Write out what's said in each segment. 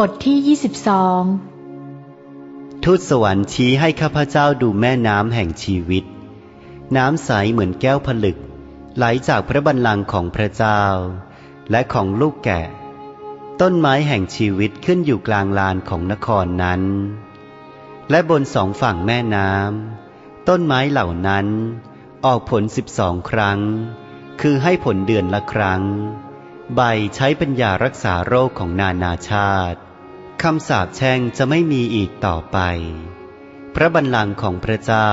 บทที่ 22 ทูตสวรรค์ชี้ให้ข้าพเจ้าดูแม่น้ำแห่งชีวิต น้ำใสเหมือนแก้วผลึก ไหลจากพระบันลังก์ของพระเจ้า และของลูกแกะ ต้นไม้แห่งชีวิตขึ้นอยู่กลางลานของนครนั้น และบนสองฝั่งแม่น้ำต้นไม้เหล่านั้นออกผลสิบสองครั้ง คือให้ผลเดือนละครั้ง ใบใช้เป็นยารักษาโรคของนานาชาติ คำสาปแช่งจะไม่มีอีกต่อไป พระบัลลังก์ของพระเจ้า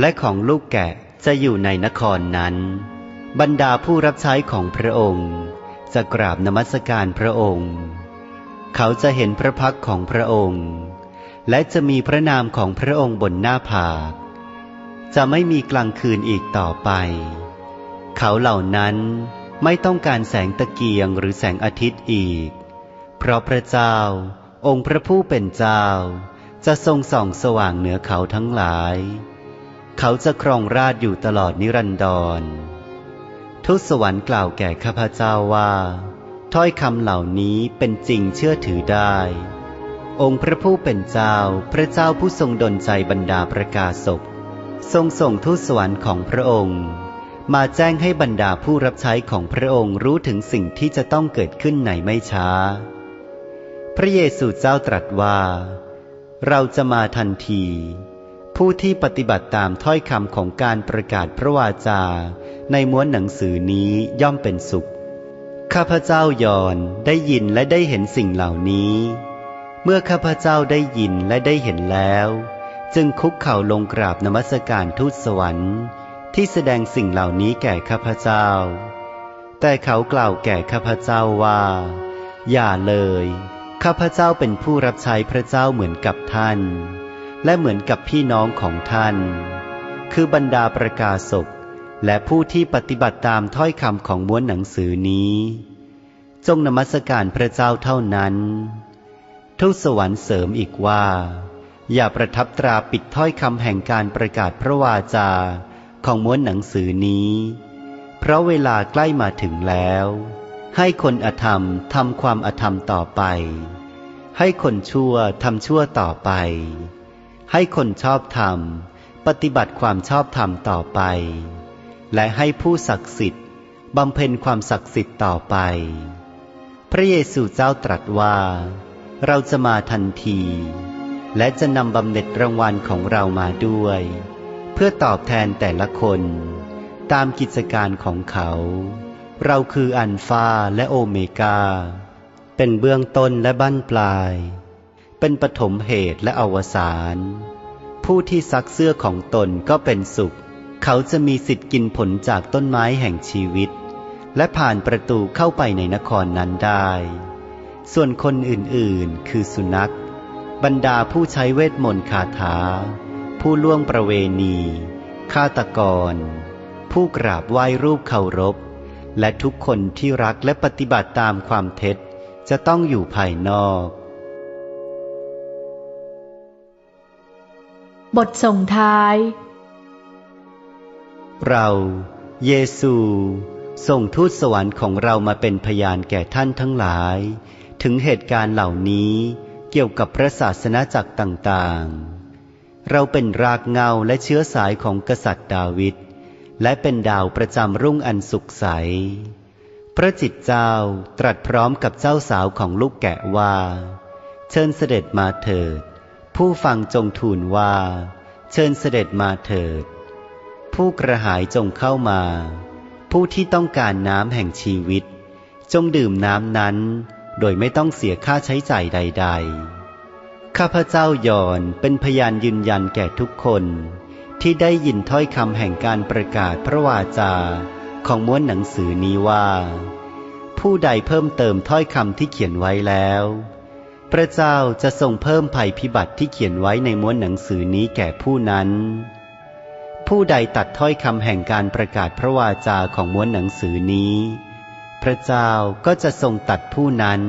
และของลูกแกะจะอยู่ในนครนั้น บรรดาผู้รับใช้ของพระองค์ จะกราบนมัสการพระองค์ เขาจะเห็นพระพักของพระองค์ และจะมีพระนามของพระองค์บนหน้าผากจะไม่มีกลางคืนอีกต่อไป เขาเหล่านั้นไม่ต้องการแสงตะเกียงหรือแสงอาทิตย์อีก เพราะพระเจ้า องค์พระผู้เป็นเจ้า จะทรงส่องสว่างเหนือเขาทั้งหลาย เขาจะครองราชอยู่ตลอดนิรันดรทูตสวรรค์กล่าวแก่ข้าพเจ้าว่า ถ้อยคำเหล่านี้เป็นจริงเชื่อถือได้ องค์พระผู้เป็นเจ้า พระเจ้าผู้ทรงดลใจบรรดาประกาศกทรงส่งทูตสวรรค์ของพระองค์ มาแจ้งให้บรรดาผู้รับใช้ของพระองค์รู้ถึงสิ่งที่จะต้องเกิดขึ้นในไม่ช้า พระเยซูเจ้าตรัสว่า เราจะมาทันที ผู้ที่ปฏิบัติตามถ้อยคำของการประกาศพระวาจา ในม้วนหนังสือนี้ย่อมเป็นสุข ข้าพเจ้ายอนได้ยินและได้เห็นสิ่งเหล่านี้ เมื่อข้าพเจ้าได้ยินและได้เห็นแล้ว จึงคุกเข่าลงกราบนมัสการทูตสวรรค์ที่แสดงสิ่งเหล่านี้แก่ข้าพเจ้า แต่เขากล่าวแก่ข้าพเจ้าว่า อย่าเลย ข้าพเจ้าเป็นผู้รับใช้พระเจ้าเหมือนกับท่าน และเหมือนกับพี่น้องของท่าน คือบรรดาประกาศกและผู้ที่ปฏิบัติตามถ้อยคำของม้วนหนังสือนี้ จงนมัสการพระเจ้าเท่านั้น ทูตสวรรค์เสริมอีกว่า อย่าประทับตราปิดถ้อยคำแห่งการประกาศพระวาจาของม้วนหนังสือนี้ เพราะเวลาใกล้มาถึงแล้ว ให้คนอธรรมทำความอธรรมต่อไป ให้คนชั่วทำชั่วต่อไป ให้คนชอบธรรม ปฏิบัติความชอบธรรมต่อไป และให้ผู้ศักดิ์สิทธิ์บำเพ็ญความศักดิ์สิทธิ์ต่อไป พระเยซูเจ้าตรัสว่า เราจะมาทันที และจะนำบำเหน็จรางวัลของเรามาด้วย เพื่อตอบแทนแต่ละคน ตามกิจการของเขา เราคืออัลฟาและโอเมกา เป็นเบื้องต้นและบั้นปลาย เป็นปฐมเหตุและอวสาน ผู้ที่ซักเสื้อของตนก็เป็นสุข เขาจะมีสิทธิ์กินผลจากต้นไม้แห่งชีวิต และผ่านประตูเข้าไปในนครนั้นได้ ส่วนคนอื่นๆ คือสุนัข บรรดาผู้ใช้เวทมนต์คาถา ผู้ล่วงประเวณีฆาตกร ผู้กราบไหว้รูปเคารพ และทุกคนที่รักและปฏิบัติตามความเท็จ จะต้องอยู่ภายนอก บทส่งท้าย เรา เยซู ส่งทูตสวรรค์ของเรามาเป็นพยานแก่ท่านทั้งหลาย ถึงเหตุการณ์เหล่านี้เกี่ยวกับพระศาสนาจักรต่างๆ เราเป็นรากเงาและเชื้อสายของกษัตริย์ดาวิด และเป็นดาวประจำรุ่งอันสุขใส พระจิตเจ้าตรัสพร้อมกับเจ้าสาวของลูกแกะว่า เชิญเสด็จมาเถิด ผู้ฟังจงทูลว่า เชิญเสด็จมาเถิด ผู้กระหายจงเข้ามา ผู้ที่ต้องการน้ำแห่งชีวิต จงดื่มน้ำนั้น โดยไม่ต้องเสียค่าใช้จ่ายใด ๆ ข้าพเจ้ายอนเป็นพยานยืนยันแก่ทุกคน ที่ได้ยินถ้อยคำแห่งการประกาศพระวาจาของม้วนหนังสือนี้ว่า ผู้ใดเพิ่มเติมถ้อยคำที่เขียนไว้แล้ว พระเจ้าจะทรงเพิ่มภัยพิบัติที่เขียนไว้ในม้วนหนังสือนี้แก่ผู้นั้น ผู้ใดตัดถ้อยคำแห่งการประกาศพระวาจาของม้วนหนังสือนี้ พระเจ้าก็จะทรงตัดผู้นั้น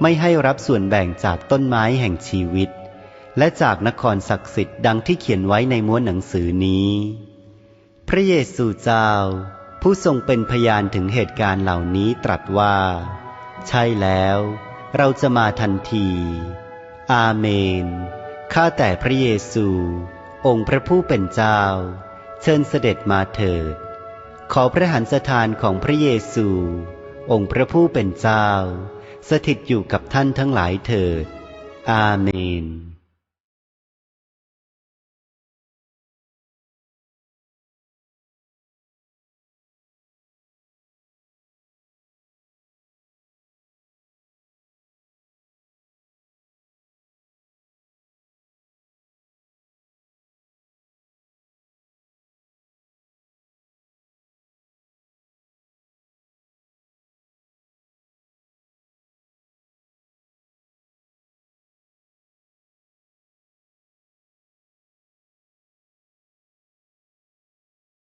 ไม่ให้รับส่วนแบ่งจากต้นไม้แห่งชีวิต และจากนครศักดิ์สิทธิ์ดังที่เขียนไว้ในม้วนหนังสือนี้ พระเยซูเจ้า ผู้ทรงเป็นพยานถึงเหตุการณ์เหล่านี้ตรัสว่า ใช่แล้ว เราจะมาทันที อาเมน ข้าแต่พระเยซู องค์พระผู้เป็นเจ้า เชิญเสด็จมาเถิด ขอพระหันสถานของพระเยซู องค์พระผู้เป็นเจ้า สถิตอยู่กับท่านทั้งหลายเถิด อาเมน